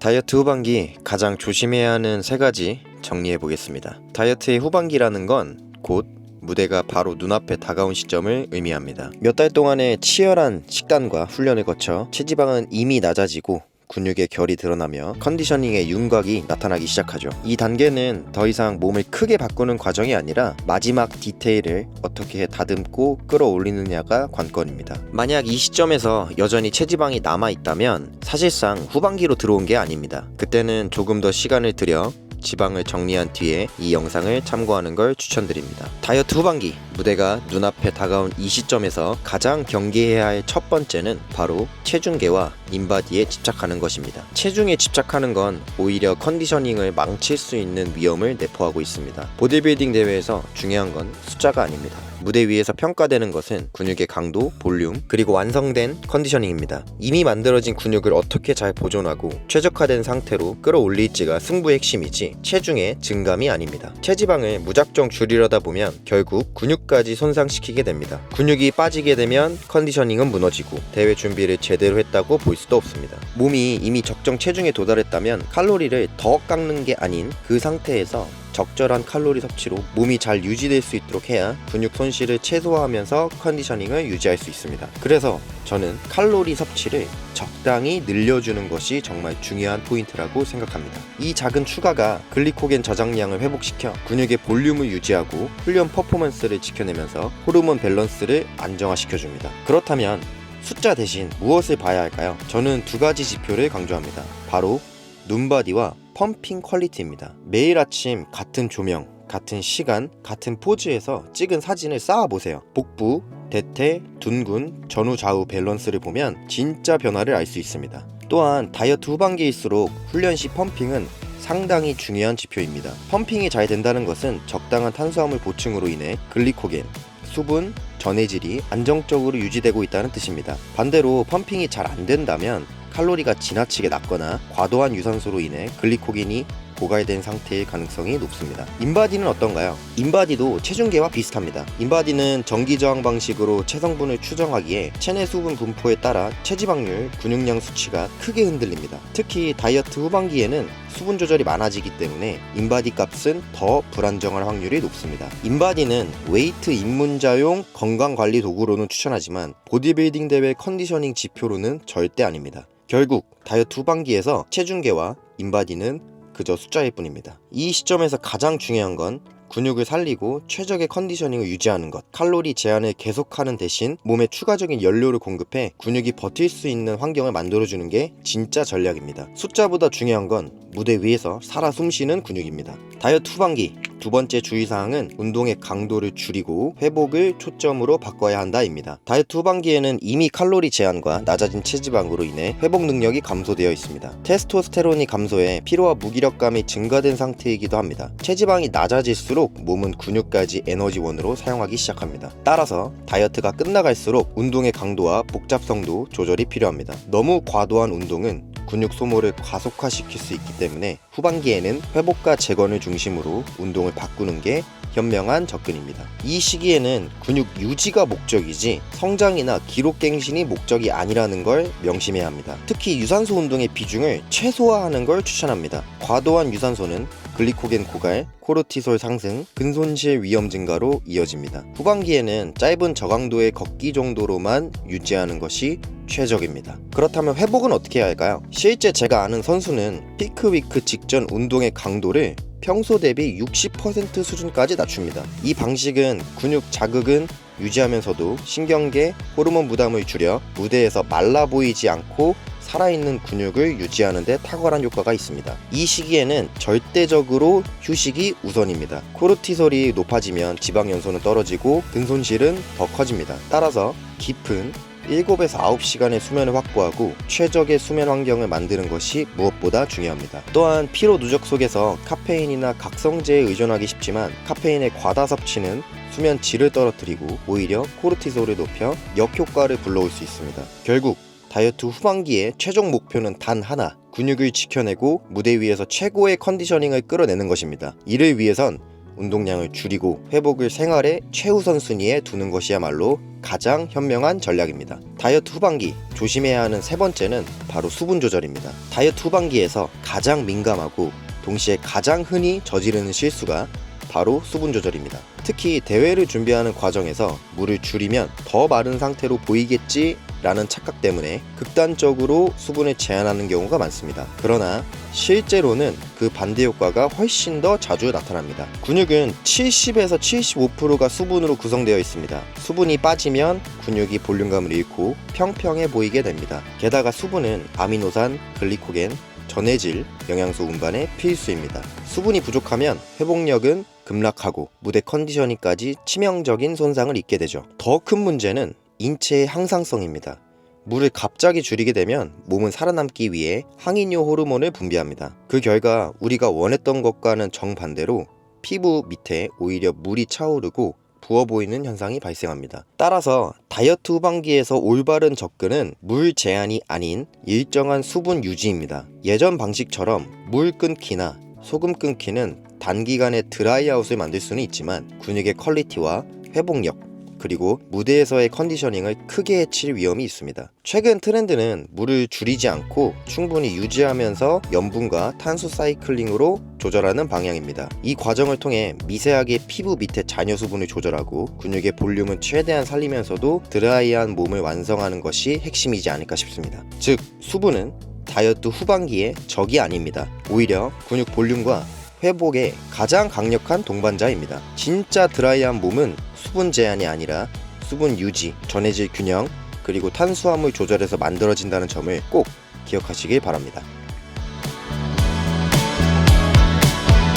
다이어트 후반기 가장 조심해야 하는 세 가지 정리해 보겠습니다. 다이어트의 후반기라는 건 곧 무대가 바로 눈앞에 다가온 시점을 의미합니다. 몇 달 동안의 치열한 식단과 훈련을 거쳐 체지방은 이미 낮아지고 근육의 결이 드러나며 컨디셔닝의 윤곽이 나타나기 시작하죠. 이 단계는 더 이상 몸을 크게 바꾸는 과정이 아니라 마지막 디테일을 어떻게 다듬고 끌어올리느냐가 관건입니다. 만약 이 시점에서 여전히 체지방이 남아 있다면 사실상 후반기로 들어온 게 아닙니다. 그때는 조금 더 시간을 들여 지방을 정리한 뒤에 이 영상을 참고하는 걸 추천드립니다. 다이어트 후반기 무대가 눈앞에 다가온 이 시점에서 가장 경계해야 할 첫 번째는 바로 체중계와 인바디에 집착하는 것입니다. 체중에 집착하는 건 오히려 컨디셔닝을 망칠 수 있는 위험을 내포하고 있습니다. 보디빌딩 대회에서 중요한 건 숫자가 아닙니다. 무대 위에서 평가되는 것은 근육의 강도, 볼륨, 그리고 완성된 컨디셔닝입니다. 이미 만들어진 근육을 어떻게 잘 보존하고 최적화된 상태로 끌어올릴지가 승부의 핵심이지 체중의 증감이 아닙니다. 체지방을 무작정 줄이려다 보면 결국 근육까지 손상시키게 됩니다. 근육이 빠지게 되면 컨디셔닝은 무너지고 대회 준비를 제대로 했다고 볼 수도 없습니다. 몸이 이미 적정 체중에 도달했다면 칼로리를 더 깎는 게 아닌 그 상태에서 적절한 칼로리 섭취로 몸이 잘 유지될 수 있도록 해야 근육 손실을 최소화하면서 컨디셔닝을 유지할 수 있습니다. 그래서 저는 칼로리 섭취를 적당히 늘려주는 것이 정말 중요한 포인트라고 생각합니다. 이 작은 추가가 글리코겐 저장량을 회복시켜 근육의 볼륨을 유지하고 훈련 퍼포먼스를 지켜내면서 호르몬 밸런스를 안정화시켜줍니다. 그렇다면 숫자 대신 무엇을 봐야 할까요? 저는 두 가지 지표를 강조합니다. 바로 눈바디와 펌핑 퀄리티입니다. 매일 아침 같은 조명, 같은 시간, 같은 포즈에서 찍은 사진을 쌓아보세요. 복부, 대퇴, 둔근, 전후 좌우 밸런스를 보면 진짜 변화를 알 수 있습니다. 또한 다이어트 후반기일수록 훈련 시 펌핑은 상당히 중요한 지표입니다. 펌핑이 잘 된다는 것은 적당한 탄수화물 보충으로 인해 글리코겐, 수분, 전해질이 안정적으로 유지되고 있다는 뜻입니다. 반대로 펌핑이 잘 안 된다면 칼로리가 지나치게 낮거나 과도한 유산소로 인해 글리코겐이 고갈된 상태일 가능성이 높습니다. 인바디는 어떤가요? 인바디도 체중계와 비슷합니다. 인바디는 전기 저항 방식으로 체성분을 추정하기에 체내 수분 분포에 따라 체지방률, 근육량 수치가 크게 흔들립니다. 특히 다이어트 후반기에는 수분 조절이 많아지기 때문에 인바디 값은 더 불안정할 확률이 높습니다. 인바디는 웨이트 입문자용 건강 관리 도구로는 추천하지만 보디빌딩 대회 컨디셔닝 지표로는 절대 아닙니다. 결국 다이어트 후반기에서 체중계와 인바디는 그저 숫자일 뿐입니다. 이 시점에서 가장 중요한 건 근육을 살리고 최적의 컨디셔닝을 유지하는 것, 칼로리 제한을 계속하는 대신 몸에 추가적인 연료를 공급해 근육이 버틸 수 있는 환경을 만들어주는 게 진짜 전략입니다. 숫자보다 중요한 건 무대 위에서 살아 숨쉬는 근육입니다. 다이어트 후반기 두 번째 주의사항은 운동의 강도를 줄이고 회복을 초점으로 바꿔야 한다입니다. 다이어트 후반기에는 이미 칼로리 제한과 낮아진 체지방으로 인해 회복 능력이 감소되어 있습니다. 테스토스테론이 감소해 피로와 무기력감이 증가된 상태이기도 합니다. 체지방이 낮아질수록 몸은 근육까지 에너지원으로 사용하기 시작합니다. 따라서 다이어트가 끝나갈수록 운동의 강도와 복잡성도 조절이 필요합니다. 너무 과도한 운동은 근육 소모를 과속화시킬 수 있기 때문에 후반기에는 회복과 재건을 중심으로 운동을 바꾸는 게 현명한 접근입니다. 이 시기에는 근육 유지가 목적이지 성장이나 기록갱신이 목적이 아니라는 걸 명심해야 합니다. 특히 유산소 운동의 비중을 최소화하는 걸 추천합니다. 과도한 유산소는 글리코겐 고갈, 코르티솔 상승, 근손실 위험 증가로 이어집니다. 후반기에는 짧은 저강도의 걷기 정도로만 유지하는 것이 최적입니다. 그렇다면 회복은 어떻게 해야 할까요? 실제 제가 아는 선수는 피크위크 직전 운동의 강도를 평소 대비 60% 수준까지 낮춥니다. 이 방식은 근육 자극은 유지하면서도 신경계, 호르몬 부담을 줄여 무대에서 말라 보이지 않고 살아있는 근육을 유지하는 데 탁월한 효과가 있습니다. 이 시기에는 절대적으로 휴식이 우선입니다. 코르티솔이 높아지면 지방 연소는 떨어지고 근 손실은 더 커집니다. 따라서 깊은 7에서 9시간의 수면을 확보하고 최적의 수면 환경을 만드는 것이 무엇보다 중요합니다. 또한 피로 누적 속에서 카페인이나 각성제에 의존하기 쉽지만 카페인의 과다 섭취는 수면 질을 떨어뜨리고 오히려 코르티솔을 높여 역효과를 불러올 수 있습니다. 결국 다이어트 후반기의 최종 목표는 단 하나. 근육을 지켜내고 무대 위에서 최고의 컨디셔닝을 끌어내는 것입니다. 이를 위해선 운동량을 줄이고 회복을 생활의 최우선 순위에 두는 것이야말로 가장 현명한 전략입니다. 다이어트 후반기 조심해야 하는 세 번째는 바로 수분 조절입니다. 다이어트 후반기에서 가장 민감하고 동시에 가장 흔히 저지르는 실수가 바로 수분 조절입니다. 특히 대회를 준비하는 과정에서 물을 줄이면 더 마른 상태로 보이겠지 라는 착각 때문에 극단적으로 수분을 제한하는 경우가 많습니다. 그러나 실제로는 그 반대 효과가 훨씬 더 자주 나타납니다. 근육은 70에서 75%가 수분으로 구성되어 있습니다. 수분이 빠지면 근육이 볼륨감을 잃고 평평해 보이게 됩니다. 게다가 수분은 아미노산, 글리코겐, 전해질, 영양소 운반에 필수입니다. 수분이 부족하면 회복력은 급락하고 무대 컨디셔닝까지 치명적인 손상을 입게 되죠. 더 큰 문제는 인체의 항상성입니다. 물을 갑자기 줄이게 되면 몸은 살아남기 위해 항인효 호르몬을 분비합니다. 그 결과 우리가 원했던 것과는 정반대로 피부 밑에 오히려 물이 차오르고 부어 보이는 현상이 발생합니다. 따라서 다이어트 후반기에서 올바른 접근은 물 제한이 아닌 일정한 수분 유지입니다. 예전 방식처럼 물 끊기나 소금 끊기는 단기간에 드라이아웃을 만들 수는 있지만 근육의 퀄리티와 회복력 그리고 무대에서의 컨디셔닝을 크게 해칠 위험이 있습니다. 최근 트렌드는 물을 줄이지 않고 충분히 유지하면서 염분과 탄수 사이클링으로 조절하는 방향입니다. 이 과정을 통해 미세하게 피부 밑에 잔여 수분을 조절하고 근육의 볼륨을 최대한 살리면서도 드라이한 몸을 완성하는 것이 핵심이지 않을까 싶습니다. 즉, 수분은 다이어트 후반기의 적이 아닙니다. 오히려 근육 볼륨과 회복에 가장 강력한 동반자입니다. 진짜 드라이한 몸은 수분 제한이 아니라 수분 유지, 전해질 균형, 그리고 탄수화물 조절에서 만들어진다는 점을 꼭 기억하시길 바랍니다.